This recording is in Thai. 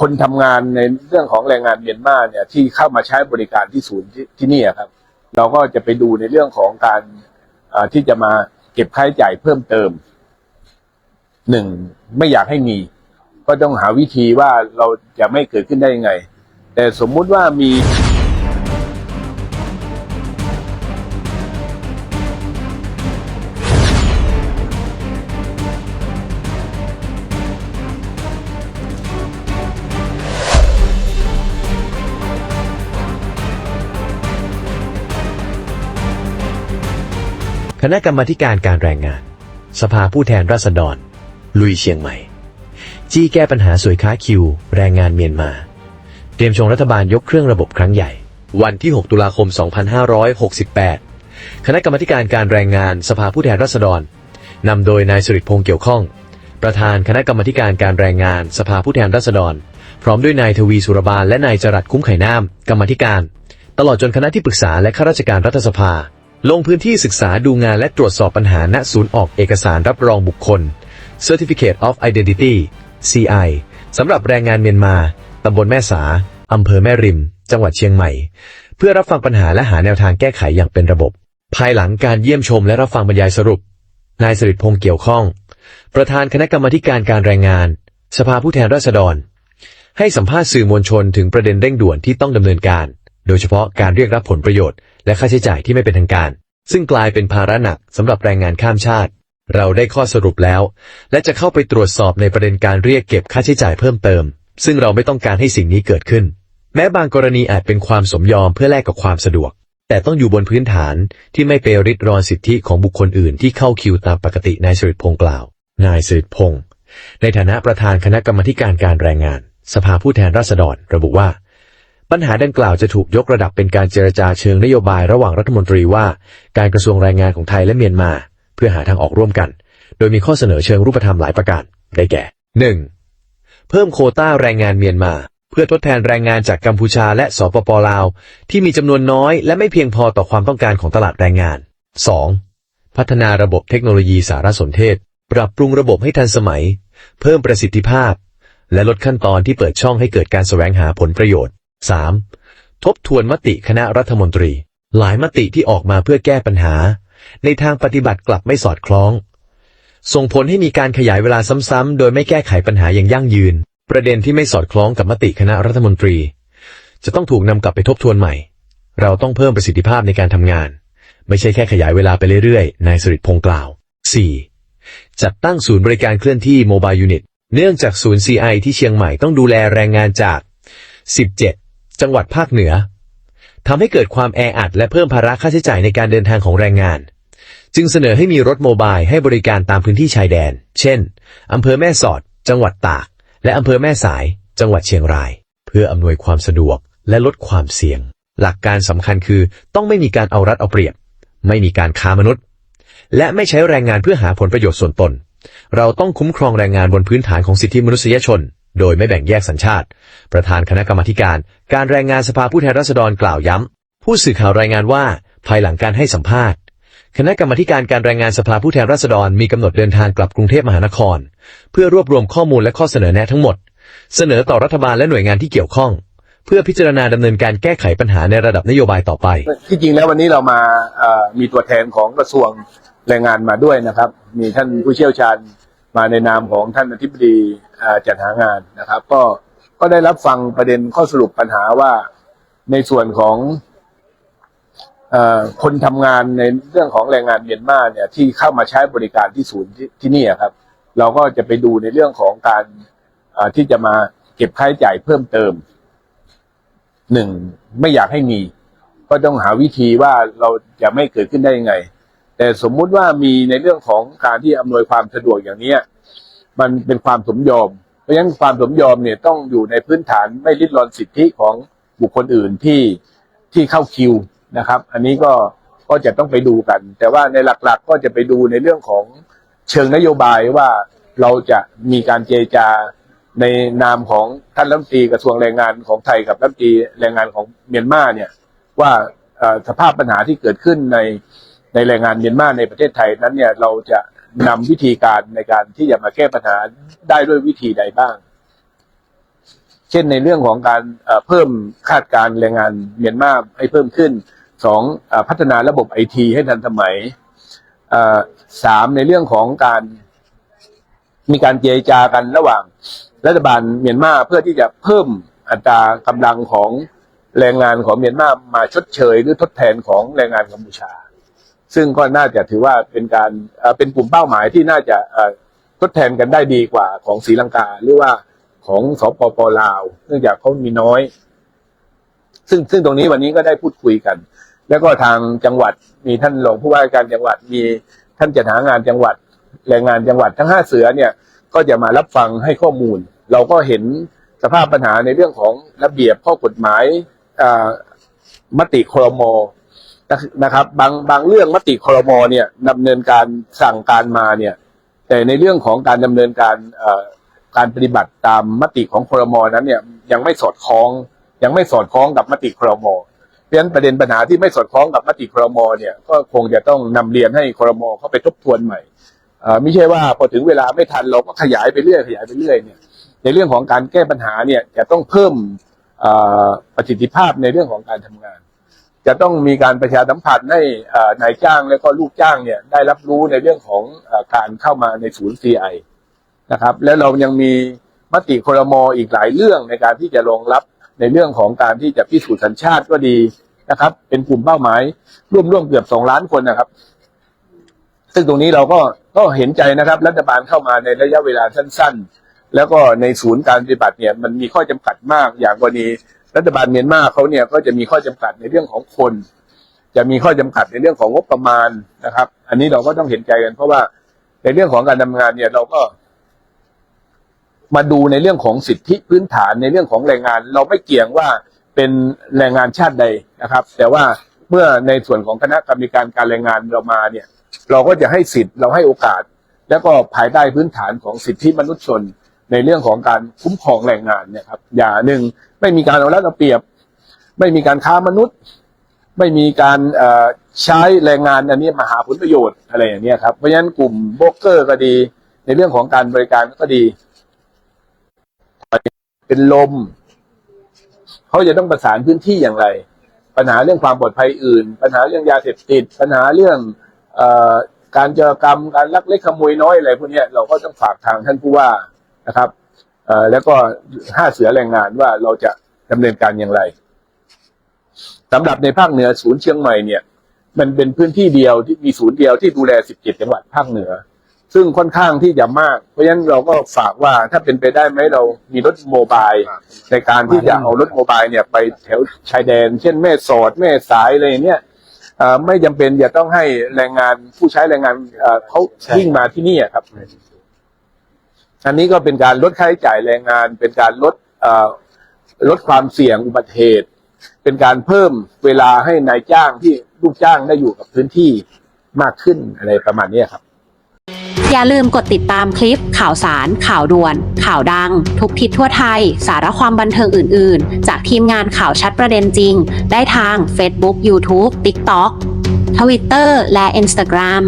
คนทำงานในเรื่องของแรงงานเมียนมาเนี่ยที่เข้ามาใช้บริการที่ศูนย์ที่นี่ครับ เราก็จะไปดูในเรื่องของการที่จะมาเก็บค่าใช้จ่ายเพิ่มเติมหนึ่งไม่อยากให้มี ก็ต้องหาวิธีว่าเราจะไม่เกิดขึ้นได้ยังไง แต่สมมุติว่ามี คณะกรรมาการการแรงงาน สภาผู้แทนราษฎร ลุยเชียงใหม่ จี้แก้ปัญหาสวยค้าคิว แรงงานเมียนมา เตรียมชงรัฐบาลยกเครื่องระบบครั้งใหญ่ วันที่ 6 ตุลาคม 2568 คณะกรรมาการการแรงงานสภาผู้แทนราษฎรนำโดยนายสิริพงษ์เกี่ยวข้อง ประธานคณะกรรมาการการแรงงานสภาผู้แทนราษฎร พร้อมด้วยนายทวีสุรบาลและนายจรัสคุ้มไข่น้ำกรรมาธิการ ตลอดจนคณะที่ปรึกษาและข้าราชการรัฐสภา ลงพื้นที่ศึกษาดูงานและตรวจสอบปัญหาณศูนย์ออกเอกสารรับรองบุคคล Certificate of Identity CI สำหรับแรงงานเมียนมา ตำบลแม่สา อำเภอแม่ริม จังหวัดเชียงใหม่ เพื่อรับฟังปัญหาและหาแนวทางแก้ไขอย่างเป็นระบบ ภายหลังการเยี่ยมชมและรับฟังบรรยายสรุป นายสริตพงษ์เกี่ยวข้อง ประธานคณะกรรมการการแรงงาน สภาผู้แทนราษฎร ให้สัมภาษณ์สื่อมวลชนถึงประเด็นเร่งด่วนที่ต้องดำเนินการ โดยเฉพาะการเรียกรับผลประโยชน์ และค่าใช้จ่ายที่ไม่เป็นทางการ ซึ่งกลายเป็นภาระหนักสำหรับแรงงานข้ามชาติ เราได้ข้อสรุปแล้ว และจะเข้าไปตรวจสอบในประเด็นการเรียกเก็บค่าใช้จ่ายเพิ่มเติม ซึ่งเราไม่ต้องการให้สิ่งนี้เกิดขึ้น แม้บางกรณีอาจเป็นความสมยอมเพื่อแลกกับความสะดวก แต่ต้องอยู่บนพื้นฐานที่ไม่ไปริดรอนสิทธิของบุคคลอื่นที่เข้าคิวตามปกตินายสิริพงษ์กล่าว นายสิริพงษ์ในฐานะประธานคณะกรรมการการแรงงาน สภาผู้แทนราษฎร ระบุว่า ปัญหาดังกล่าวจะถูกยกระดับเป็นการเจรจาเชิงนโยบายระหว่างรัฐมนตรีว่า การกระทรวงแรงงานของไทยและเมียนมา เพื่อหาทางออกร่วมกัน โดยมีข้อเสนอเชิงรูปธรรมหลายประการ ได้แก่ 1. เพิ่มโคต้าแรงงานเมียนมา เพื่อทดแทนแรงงานจากกัมพูชาและสปปลาว ที่มีจำนวนน้อยและไม่เพียงพอต่อความต้องการของตลาดแรงงาน 2. พัฒนาระบบเทคโนโลยีสารสนเทศ ปรับปรุงระบบให้ทันสมัย เพิ่มประสิทธิภาพ และลดขั้นตอนที่เปิดช่องให้เกิดการแสวงหาผลประโยชน์ 3. ทบทวนมติคณะรัฐมนตรี หลายมติที่ออกมาเพื่อแก้ปัญหา ในทางปฏิบัติกลับไม่สอดคล้อง ส่งผลให้มีการขยายเวลาซ้ำๆ โดยไม่แก้ไขปัญหาอย่างยั่งยืน ประเด็นที่ไม่สอดคล้องกับมติคณะรัฐมนตรี จะต้องถูกนำกลับไปทบทวนใหม่ เราต้องเพิ่มประสิทธิภาพในการทำงาน ไม่ใช่แค่ขยายเวลาไปเรื่อยๆ นายสริตพงษ์กล่าว 4. จัดตั้งศูนย์บริการเคลื่อนที่โมบายยูนิต เนื่องจากศูนย์ CI ที่เชียงใหม่ต้องดูแลแรงงานจาก 17 จังหวัดภาคเหนือทำให้เกิดความแออัดและเพิ่มภาระค่าใช้จ่ายในการเดินทางของแรงงาน จึงเสนอให้มีรถโมบายให้บริการตามพื้นที่ชายแดน เช่นอำเภอแม่สอด จังหวัดตาก และอำเภอแม่สาย จังหวัดเชียงราย เพื่ออำนวยความสะดวกและลดความเสี่ยง หลักการสำคัญคือต้องไม่มีการเอารัดเอาเปรียบ ไม่มีการค้ามนุษย์ และไม่ใช้แรงงานเพื่อหาผลประโยชน์ส่วนตน เราต้องคุ้มครองแรงงานบนพื้นฐานของสิทธิมนุษยชน โดยไม่แบ่งแยกสัญชาติ ประธานคณะกรรมาการ การแรงงานสภาผู้แทนราษฎรกล่าวย้ำ ผู้สื่อข่าวรายงานว่า ภายหลังการให้สัมภาษณ์ คณะกรรมาการการแรงงานสภาผู้แทนราษฎรมีกำหนดเดินทางกลับกรุงเทพมหานคร เพื่อรวบรวมข้อมูลและข้อเสนอแนะทั้งหมด เสนอต่อรัฐบาลและหน่วยงานที่เกี่ยวข้อง เพื่อพิจารณาดำเนินการแก้ไขปัญหาในระดับนโยบายต่อไป ที่จริงแล้ววันนี้เรามามีตัวแทนของกระทรวงแรงงานมาด้วยนะครับ มีท่านผู้เชี่ยวชาญ มาในนามของท่านอธิบดีจัดหางานนะครับ ก็ก็ได้รับฟังประเด็นข้อสรุปปัญหาว่าในส่วนของอคนทำงานในเรื่องของแรงงานเมียนมาเนี่ยที่เข้ามาใช้บริการที่ศูนย์ที่นี่ครับ เราก็จะไปดูในเรื่องของการที่จะมาเก็บค่าใช้จ่ายเพิ่มเติมหนึ่งไม่อยากให้มี ก็ต้องหาวิธีว่าเราจะไม่เกิดขึ้นได้ยังไง แต่สมมุติว่ามีในเรื่องของการที่อำนวยความสะดวกอย่างเนี้ย มันเป็นความสมยอม เพราะฉะนั้นความสมยอมเนี่ยต้องอยู่ในพื้นฐานไม่ริดรอนสิทธิของบุคคลอื่นที่ที่เข้าคิวนะครับ อันนี้ก็ก็จะต้องไปดูกัน แต่ว่าในหลักๆก็จะไปดูในเรื่องของเชิงนโยบายว่าเราจะมีการเจรจาในนามของท่านรัฐมนตรีกระทรวงแรงงานของไทยกับรัฐมนตรีแรงงานของเมียนมาเนี่ยว่าสภาพปัญหาที่เกิดขึ้นในในแรงงานเมียนมาในประเทศไทยนั้นเนี่ยเราจะ นำวิธีการในการที่จะมาแก้ปัญหาได้ด้วยวิธีใดบ้าง เช่นในเรื่องของการเพิ่มคาดการณ์แรงงานเมียนมาให้เพิ่มขึ้นสองอพัฒนาระบบไอทีให้ทันสมัยสามในเรื่องของการมีการเจรจากันระหว่างรัฐบาลเมียนมาเพื่อที่จะเพิ่มอัตรากำลังของแรงงานของเมียนมามาชดเชยหรือทดแทนของแรงงานกัมพูชา ซึ่งก็น่าจะถือว่าเป็นการเป็นกลุ่มเป้าหมายที่น่าจะทดแทนกันได้ดีกว่าของศรีลังกาหรือว่าของสปปลาว เนื่องจากเขามีน้อย ซึ่งซึ่งตรงนี้วันนี้ก็ได้พูดคุยกัน แล้วก็ทางจังหวัดมีท่านรองผู้ว่าการจังหวัดมีท่านจัดหางานจังหวัดแรงงานจังหวัดทั้งห้าเสือเนี่ย ก็จะมารับฟังให้ข้อมูล เราก็เห็นสภาพปัญหาในเรื่องของระเบียบข้อกฎหมายมติครม นะครับ บางบางเรื่องมติครมเนี่ยดำเนินการสั่งการมาเนี่ยแต่ในเรื่องของการดำเนินการการปฏิบัติตามมติของครมนั้นเนี่ยยังไม่สอดคล้อง ยังไม่สอดคล้องกับมติครมเพราะฉะนั้นประเด็นปัญหาที่ไม่สอดคล้องกับมติครมเนี่ยก็คงจะต้องนำเรียนให้ครมเข้าไปทบทวนใหม่ไม่ใช่ว่าพอถึงเวลาไม่ทันเราก็ขยายไปเรื่อยขยายไปเรื่อยเนี่ยในเรื่องของการแก้ปัญหาเนี่ยจะต้องเพิ่มประสิทธิภาพในเรื่องของการทำงาน จะต้องมีการประชาสัมพันธ์ให้นายจ้างและก็ลูกจ้างเนี่ยได้รับรู้ในเรื่องของอการเข้ามาในศูนย์ CI นะครับแล้วเรายังมีมติครมออีกหลายเรื่องในการที่จะรองรับในเรื่องของการที่จะพิสูจน์สัญชาติก็ดีนะครับ เป็นกลุ่มเป้าหมายร่วมๆเกือบสองล้านคนนะครับ ซึ่งตรงนี้เราก็ก็เห็นใจนะครับ รัฐบาลเข้ามาในระยะเวลาสั้น ๆ แล้วก็ในศูนย์การปฏิบัติเนี่ยมันมีข้อจำกัดมากอย่างกรณี รัฐบาลเมียนมาเขาเนี่ยก็จะมีข้อจำกัดในเรื่องของคน จะมีข้อจำกัดในเรื่องของงบประมาณนะครับ อันนี้เราก็ต้องเห็นใจกัน เพราะว่าในเรื่องของการทำงานเนี่ยเราก็ มาดูในเรื่องของสิทธิพื้นฐานในเรื่องของแรงงาน เราไม่เกี่ยงว่าเป็นแรงงานชาติใดนะครับ แต่ว่าเมื่อในส่วนของคณะกรรมการการแรงงานเรามาเนี่ย เราก็จะให้สิทธิ์เราให้โอกาส แล้วก็ภายใต้พื้นฐานของสิทธิมนุษยชน ในเรื่องของการคุ้มครองแรงงานเนี่ยครับอย่าหนึ่งไม่มีการเอารัดเอาเปรียบ ไม่มีการค้ามนุษย์ ไม่มีการใช้แรงงานอันนี้มาหาผลประโยชน์อะไรอย่างนี้ครับเพราะฉะนั้นกลุ่มโบรกเกอร์ก็ดี ในเรื่องของการบริการก็ดี เป็นลมเขาจะต้องประสานพื้นที่อย่างไร ปัญหาเรื่องความปลอดภัยอื่น ปัญหาเรื่องยาเสพติด ปัญหาเรื่องอการเจรกรรมการลักเล็กขโมยน้อยอะไรพวกนี้เราก็ต้องฝากทางท่านผู้ว่า นะครับเอ่อแล้วก็ห้าเสือแรงงานว่าเราจะดำเนินการอย่างไรสำหรับในภาคเหนือศูนย์เชียงใหม่เนี่ย มันเป็นพื้นที่เดียวที่มีศูนย์เดียวที่ดูแล17จังหวัดภาคเหนือ ซึ่งค่อนข้างที่จะมาก เพราะฉะนั้นเราก็ฝากว่าถ้าเป็นไปได้ไหมเรามีรถโมบายในการที่จะเอารถโมบายเนี่ยไปแถวชายแดน เช่นแม่สอดแม่สายอะไรอย่างเนี้ยเอ่อไม่จำเป็นจะต้องให้แรงงานผู้ใช้แรงงานเอ่อเขาวิ่งมาที่นี่อะครับ อันนี้ก็เป็นการลดค่าใช้จ่ายแรงงาน เป็นการลดลดความเสี่ยงอุบัติเหตุ เป็นการเพิ่มเวลาให้นายจ้างที่ลูกจ้างได้อยู่กับพื้นที่มากขึ้นอะไรประมาณนี้ครับ อย่าลืมกดติดตามคลิป ข่าวสาร ข่าวด่วน ข่าวดัง ทุกทิศทั่วไทย สาระความบันเทิงอื่น ๆ จากทีมงานข่าวชัดประเด็นจริง ได้ทาง Facebook YouTube TikTok Twitter และ Instagram